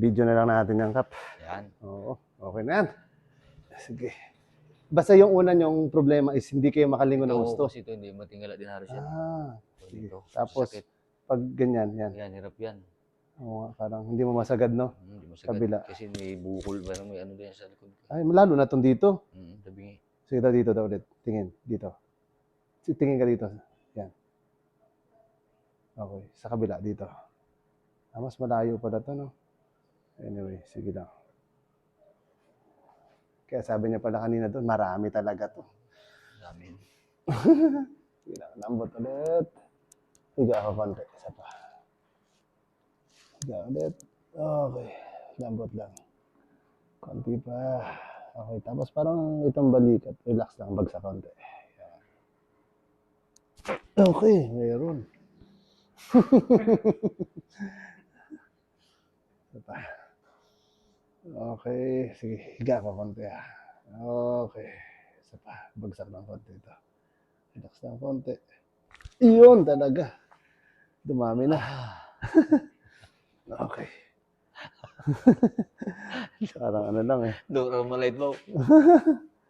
Video na lang natin yan, Kap. Yan. Oo, okay na yan. Sige. Basta yung una yung problema is hindi kayo makalingon ng gusto. kasi ito, hindi matingala din halos yan. Ah, sige. Tapos, sakit. pag ganyan, yan. Yan, hirap yan. Oo nga, parang hindi mo masagad, no? Hmm, Hindi mo sagad. Kabila. Kasi may bukol, parang may ano din sa likod. Ay, lalo na tong dito. Hmm, sabi Sige daw dito daw ulit. Tingin, dito. Si- Tingin ka dito. Yan. Okay, sa kabila, dito. Ah, mas malayo pala to, no? Anyway, sige lang. Kaya sabi niya pala kanina doon, marami talaga to. Dami. Sige lang, lambot ulit. Higa ako konti. Isa pa. Higa ulit. Okay. Lambot lang. Konti pa. Okay. Tapos parang itong balikat. Relax lang. Bagsak konti. Yan. Okay. Meron. Isa pa. Okay. Sige. Higa ko konti ah. Okay. Isa pa. Bagsak ng konti ito. Relax lang konti. Iyon talaga. Dumami na. Okay. Parang ano lang eh. Duro mo light mo.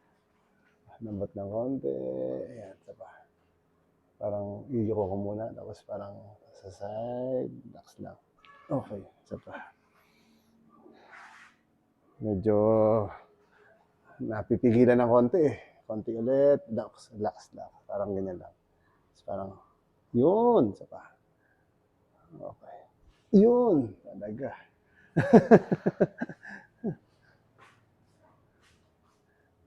Lambot ng konti. Ayan, isa pa. Parang iyoko ko muna. Tapos parang sa side. Relax lang. Okay, isa pa. Medyo napipigilan ng konti eh. Konti ulit. Relax, relax lang. Parang ganyan lang. Tapos parang, yun, isa pa. Okay. Yun, talaga.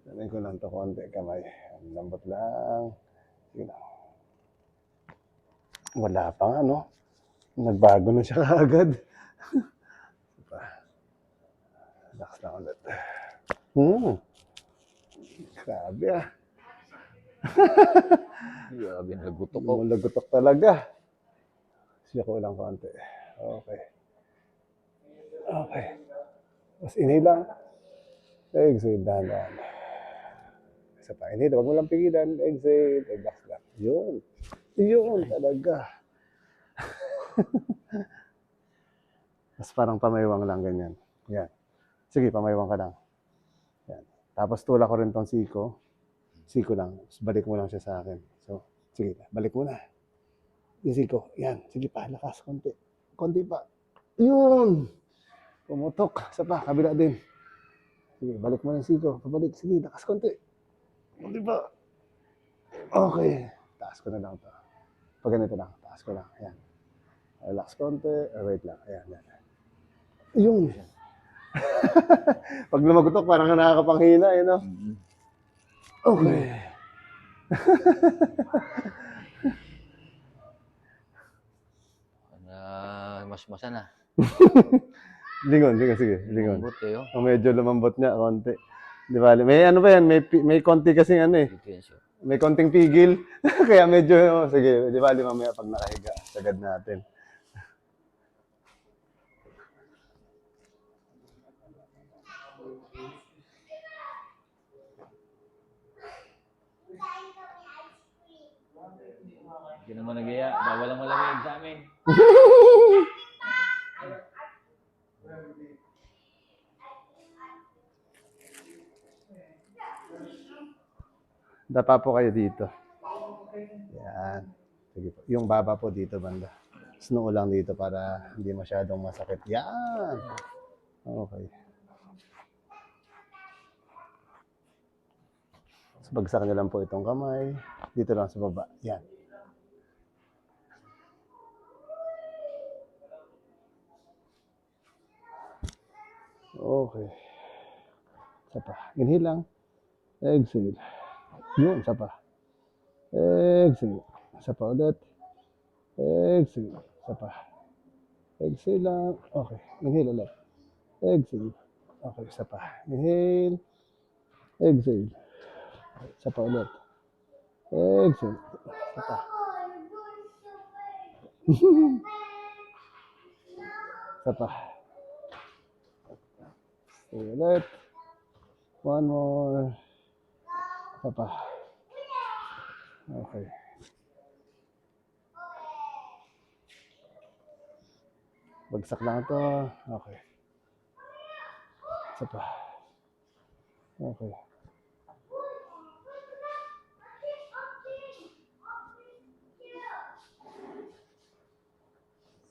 Damin ko lang to konti kamay. Ang Lambot lang. Sige lang. Wala pa nga, no? Nagbago na siya kaagad. Lang ulit. Hmm. Grabe ah. Grabe, nagutok ko. Malagutok talaga. Siya ko lang konti. Okay. Okay. Tapos inhale lang. Exhale, dahan-dahan. Isa pa, inhale. Huwag mo lang pigilan. Exhale, relax lang. Yun. Yun talaga. Tapos parang pamaywang lang ganyan. Yan. Sige, pamaywang ka lang. Yan. Tapos tulak ko rin tong siko. Siko lang. Tapos balik mo lang siya sa akin. So, sige, balik mo na. Yung siko. Yan. Sige pa, lakas. Konti. Konti pa. Yun! Pumutok. Isa pa, kabila din. Sige, balik mo yung siko. Pabalik. Sige, lakas konti. Konti pa. Okay. Taas ko na lang to. Pag ganito lang, taas ko lang. Ayan. Relax konti. Wait lang. Ayan, ayan. Yun. Pag lumagutok, parang nakakapanghina, eh, no? Mhm. Okay. Na, mas masa na. Lingon, lingon, sige. Lingon. Lambot eh, oh. Oh, medyo lumambot niya, konti. Di ba? May ano ba yan? May, pi- may konti kasing ano eh. May konting pigil. Kaya medyo, oh, sige, di ba, di mamaya pag nakahiga, sagad natin. Hindi naman nagaya. Bawal ang malamig sa amin. Dapa po kayo dito. Yan. Sige po. Yung baba po dito, banda. Snow lang dito para hindi masyadong masakit. Yan. Okay. So, bagsak niyo lang po itong kamay. Dito lang sa baba. Yan. Okay. Isa pa. Inhale lang. Exhale. Yun, isa pa. Exhale. Isa pa ulit. Exhale. Isa pa. Exhale lang. Okay. Inhale ulit. Exhale. Okay, isa pa. Inhale. Exhale. Isa pa ulit. Exhale. Isa pa. isa pa. Sige ulit. One more. Isa pa. Okay. Bagsak lang ito. Okay. Isa pa. Okay.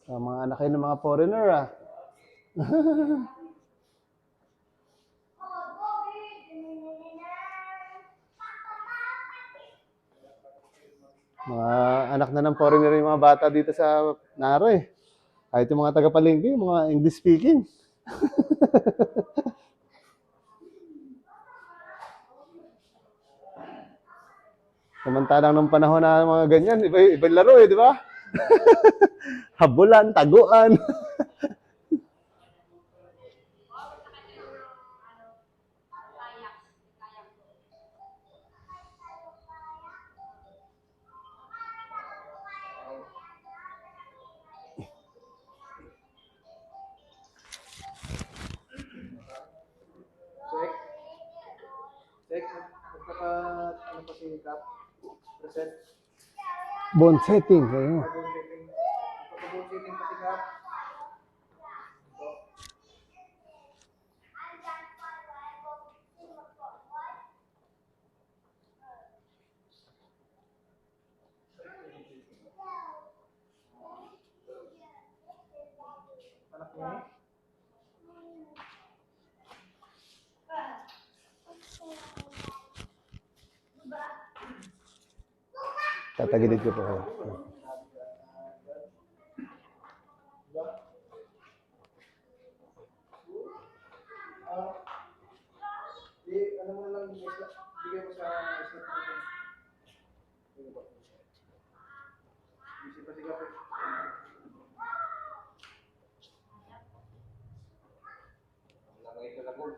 Sa mga anak kayo ng mga foreigner ah. mga anak na ng foreigner yung mga bata dito sa Naro eh. Kahit yung mga taga-palengke, mga English speaking. Samantalang nung panahon na mga ganyan, iba, iba laro eh, di ba? Habulan, taguan. Magkaka, ano pa si Cap? Present. Bone setting. Ayun. Bagong setting. Magkakabong setting pa si Cap. Tatagilid ko po kayo. Di, ano mo lang, isla, bigay mo sa isla ko. Sige po. Busy pa si Cap eh. Wala maging kalabog.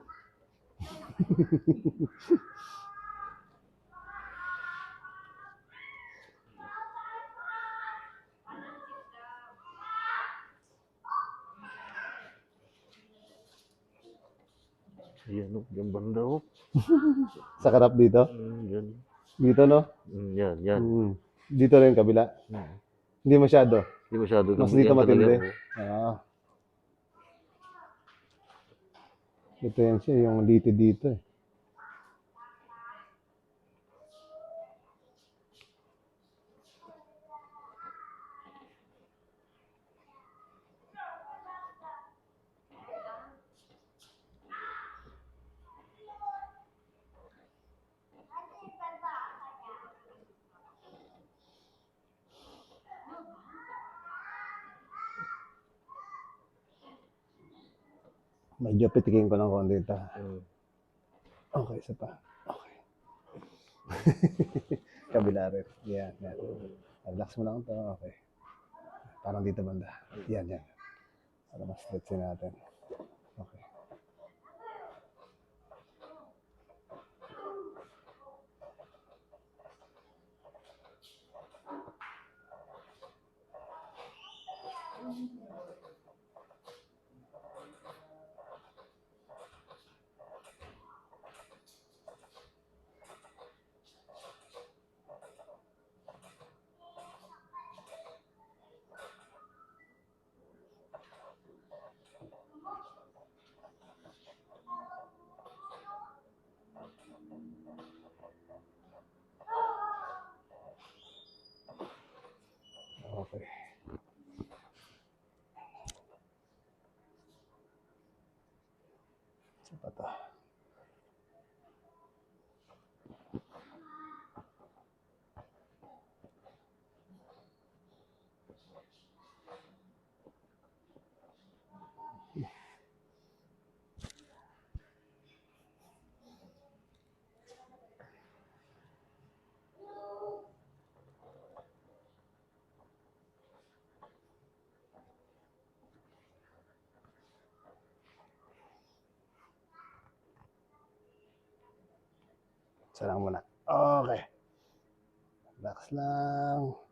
Ayan, oh. Yan banda, oh. Sa karap dito. Mm, yan. Dito, no? Mm, yan, yan. Mm. Dito rin kabila. Mm. Hindi masyado. Hindi masyado. Mas dito matindi. oh. Ah. Ito yan siya, yung dito dito eh. Medyo pitikin ko lang konti ito. Mm. Okay, isa pa. Okay. Kabila rin. Yan, yan. Relax mo lang ito. Okay. Parang dito banda. Yan, yan. Para mas stretchin natin. Okay. Okay. Isa pa Isa lang muna. Okay. Relax lang.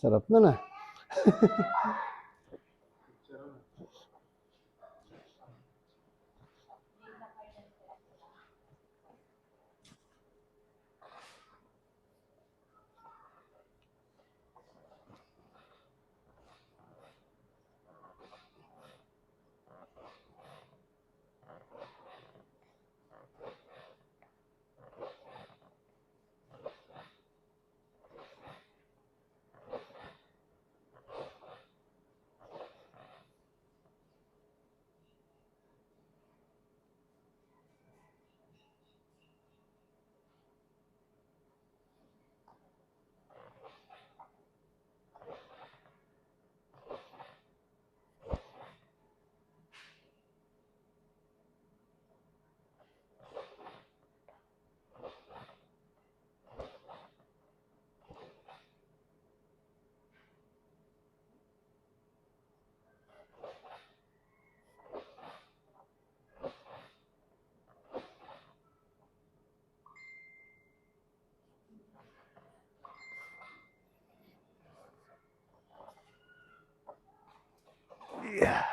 Sarap na na. Mhm. Yeah.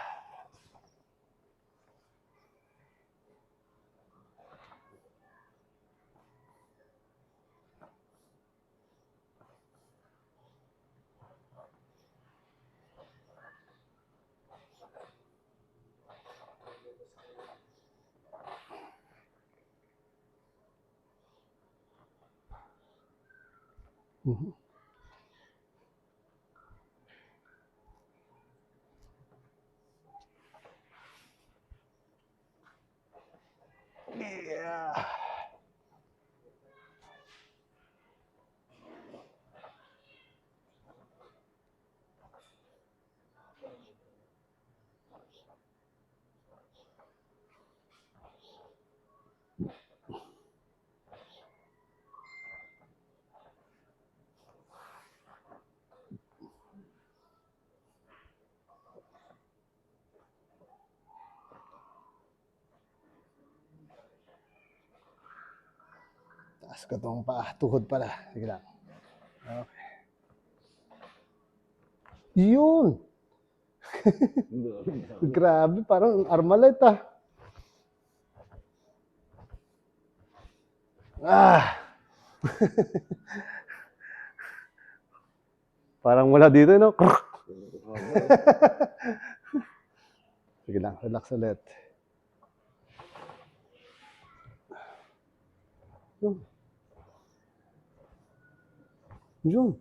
Taas ko tong paa. Tuhod pala. Sige lang. Okay. Yun! Grabe, parang armalite ah. Ah! parang mula dito, no? Sige lang, relax ulit. Yun. Yun.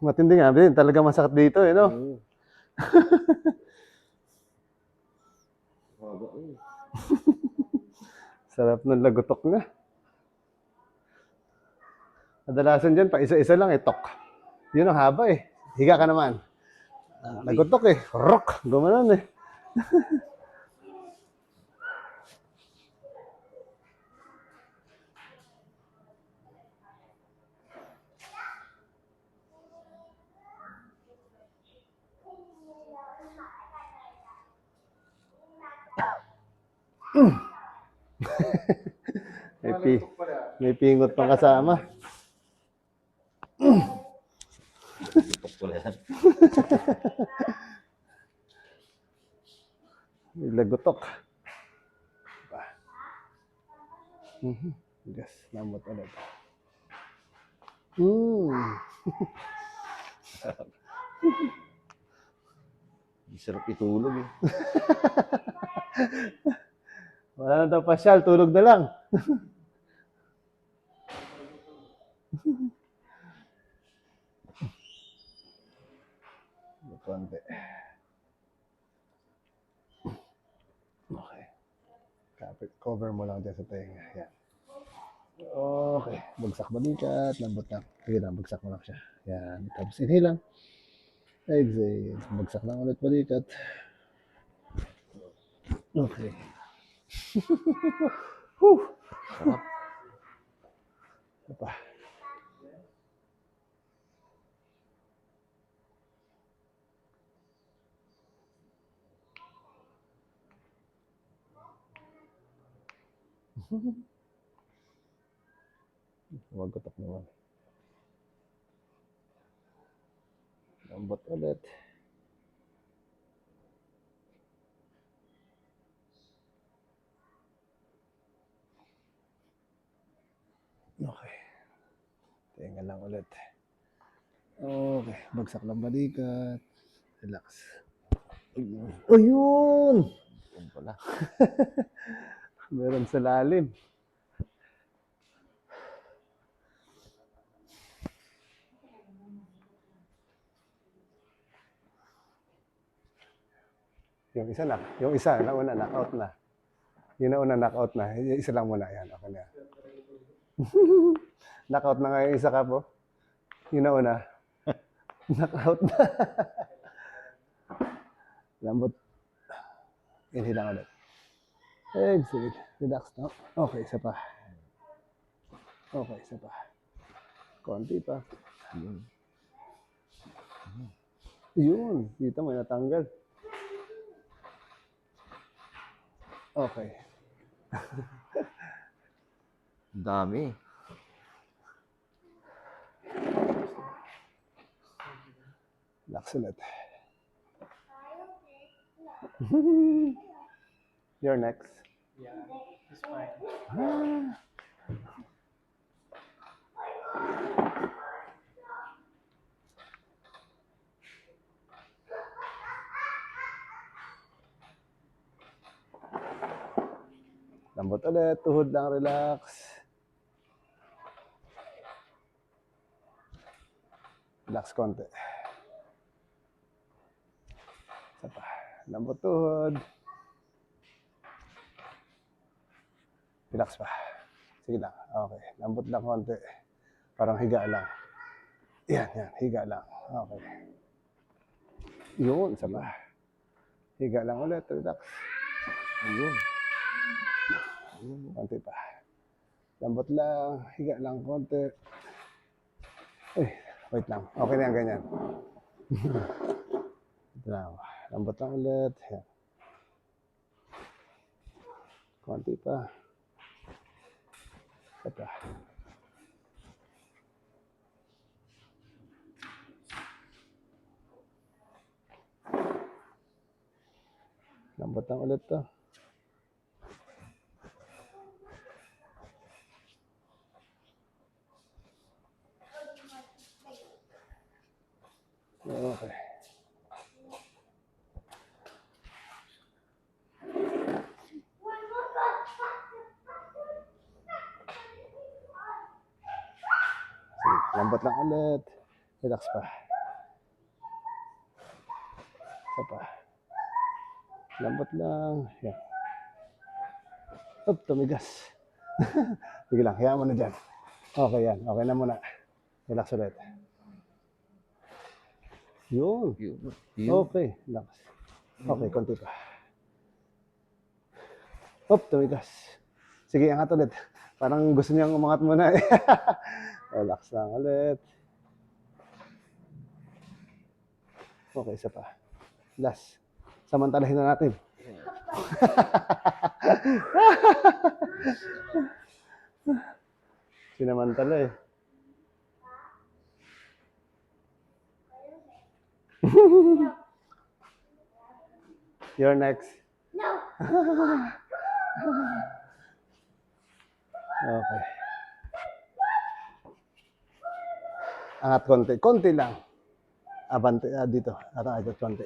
Matindi nga din. Talaga masakit dito eh, no? Mm. Eh. Sarap ng lagotok nga. Kadalasan dyan, pa isa-isa lang eh, tok. Yun ang haba eh. Higa ka naman. Ah, lagotok eh. Rock. Gumanon eh. may, pi may pingot pang kasama. May lagotok. Mhm. Yes, namot ulit. Mm. Sarap itulog eh. Wala na daw pasyal, tulog na lang. Konti. Okay. Kapit, cover mo lang dyan sa tenga. Yan. Okay. Bagsak balikat. Lambot lang. Sige lang, bagsak mo lang siya. Yan. Tapos inhale lang. Exhale. Bagsak lang ulit balikat. Okay. Whew. Sarap. Ano pa? Magutok naman. Lambot ulit. Okay. Tinga lang ulit. Okay. Bagsak ng balikat. Relax. Ayun. Ayun! Yun pala. Meron sa lalim. Yung isa na, yung isa, nauna, knockout na. Yung nauna, knockout na. Yung isa lang muna, yan, okay na. knockout na nga yung isa ka po. Yung nauna, knockout na. Lambot. Inhale lang ulit. Exhale. Relax na. Okay, isa pa. Okay, isa pa. Konti pa. Yun. Yun. Dito may natanggal. Okay. Dami. Relax ulit. You're next. Yeah, it's fine. Lambot ulit, tuhod lang, relax. Relax konti. Isa pa. Lambot tuhod. Relax pa. Sige lang. Okay. Lambot lang konti. Parang higa lang. Yan, yan. Higa lang. Okay. Yun, isa. Higa lang ulit. Relax. Ayun. Konti pa. Lambot lang. Higa lang konti. Uy, wait lang. Okay na yan, ganyan. Ito lang. Lambot lang ulit. Yan. Konti pa. Pa. Lambot lang ulit to. Okay. Sige, lambot lang ulit. Relax pa. Isa pa. Lambot lang. Yan. Up, tumigas. Sige lang, hayaan mo na dyan. Okay yan. Okay na muna. Relax ulit. Yun. Yun. Yun. Okay, relax. Okay, konti pa. Hop, tumigas. Sige, angat ulit. Parang gusto niyang umangat muna eh. relax lang ulit. Okay, isa pa. Last. Samantalahin na natin. Sinamantala eh. You're next. okay. Angat konti. Konti lang. Abante, ah, dito. Atang agad konti.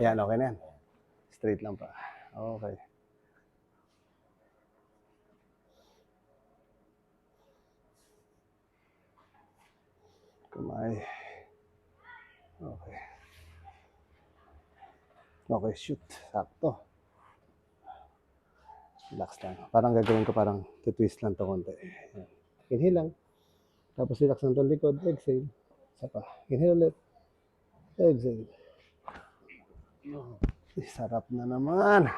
Yan, okay na yan. Straight lang pa. Okay. Kamay. Okay. Okay, shoot. Sakto. Relax lang. Parang gagawin ko parang twist lang to konti. Inhale lang. Tapos relax lang to likod. Exhale. Isa pa. Inhale ulit. Exhale. Ay, Sarap na naman.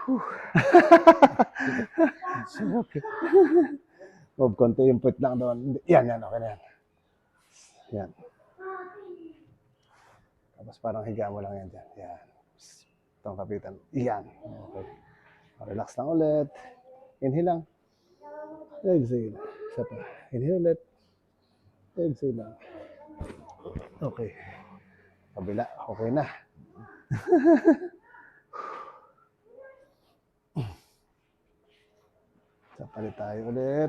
Sarap. Huwag konti yung put lang doon. Yan, yan. Okay na yan. Yan. Tapos parang higa mo lang yan dyan. Yan. Itong kapitan. Yan. Okay. Relax lang ulit. Inhale lang. Exhale. Isa pa. Inhale ulit. Exhale lang. Okay. Kabila. Okay na. So, palit tayo ulit.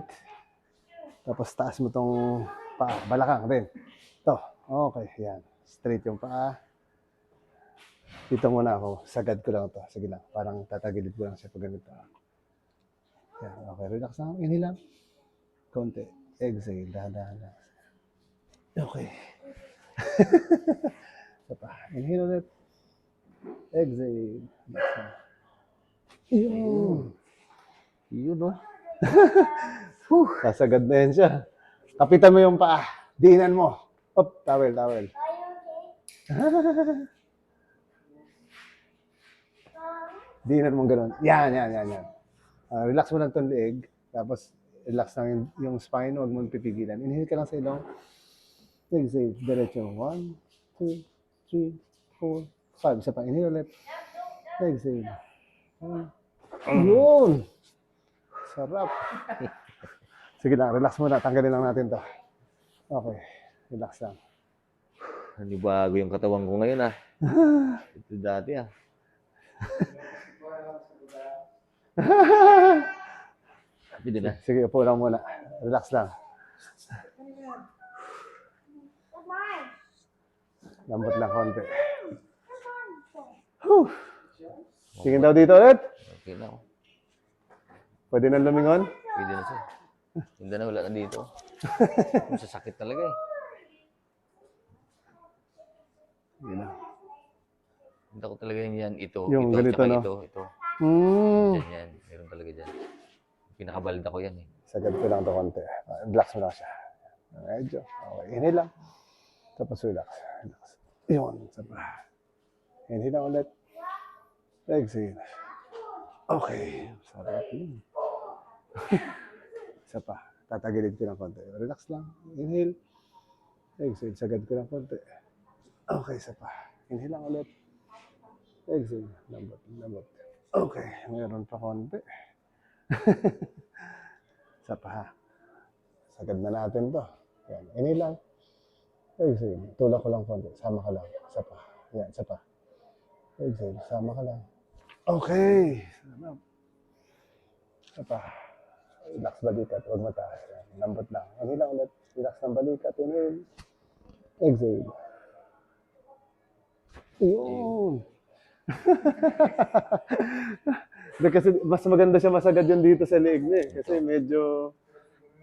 Tapos taas mo tong paa. Balakang din. To. Okay. Yan. Straight yung paa. Dito muna ako. Sagad ko lang to. Sige lang. Parang tatagilid ko lang siya pag ganito. Yan. Okay. Relax lang. Inhale lang. Konti. Exhale. Dahan-dahan lang. Okay. Isa pa. Inhale ulit. Exhale. Relax lang. Yun. Yun, no? Whew, sasagad na yan siya. Kapitan mo yung paa. Diinan mo. Up, towel, towel. Diinan mo ganun. Yan, yan, yan, yan. Ah, relax mo lang tong leg. Tapos, relax lang yung, yung spine. Huwag mong pipigilan. Inhale ka lang sa ilong. Exhale. Diretso. One, two, three, four, five. Isa pa. Inhale ulit. Exhale. One. Yun! Sarap. Sige lang, relax muna. Tanggalin lang natin to. Okay. Relax lang. Nanibago yung katawan ko ngayon, ah. Ito dati, ah. Happy din, ah. Sige, upo lang muna. Relax lang. Lambot lang konti. Whew. Tingin daw dito ulit. Okay na. Pwede na lumingon. Pwede na siya. Hindi na, wala na dito. Masasakit talaga, eh. Yun na. Hindi ko talaga yan. Ito, Yung ito, ganito, tsaka no? ito, ito. Hmm. Yan, yan. Meron talaga dyan. Pinakabalda ko yan, eh. Sagad ko lang to konti. Relax mo lang siya. Medyo. Okay. Inhale lang. Tapos relax. Relax. Yun. Pa. Inhale lang ulit. Exhale. Okay. Sarap yun. Isa pa. Tatagilid ko lang konti. Relax lang. Inhale. Exhale. Sagad ko lang konti. Okay. Isa pa. Inhale lang ulit. Exhale. Lambot. Lambot. Okay. Meron pa konti. Isa pa ha. Sagad na natin to. Yan. Inhale lang. Exhale. Tulak ko lang konti. Sama ka lang. Isa pa. Yan. Isa pa. Exhale. Sama ka lang. Okay. Sarap. Isa pa. Relax balikat. Huwag mataas. Lambot lang. Inhale lang ulit. Relax ng balikat. Inhale. Exhale. Yun. Kasi mas maganda siya masagad yun dito sa leeg niya eh. Kasi medyo,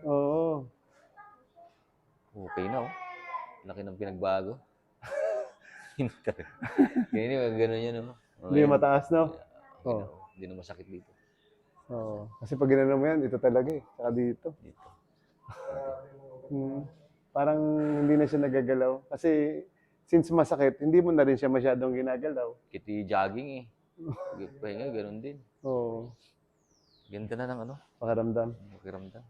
oo. Okay na, oh. Laki ng pinagbago. Hindi na, ganun yan, oh. Hindi mataas, no? Okay na, oh. Hindi na masakit dito. Oo. Kasi pag ginano mo yan, ito talaga eh. Saka dito. Dito. Hmm. Parang hindi na siya nagagalaw. Kasi since masakit, hindi mo na rin siya masyadong ginagalaw. Kiti jogging, eh. Pahinga, ganun din. Oo. Ganda na ng ano, Pakaramdam. pakiramdam.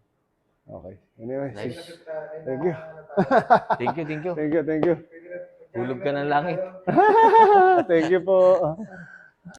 Okay. Anyway, Nice. sige. Thank you. Thank you, thank you. Thank you, thank you. Hulog ka ng langit. thank you po.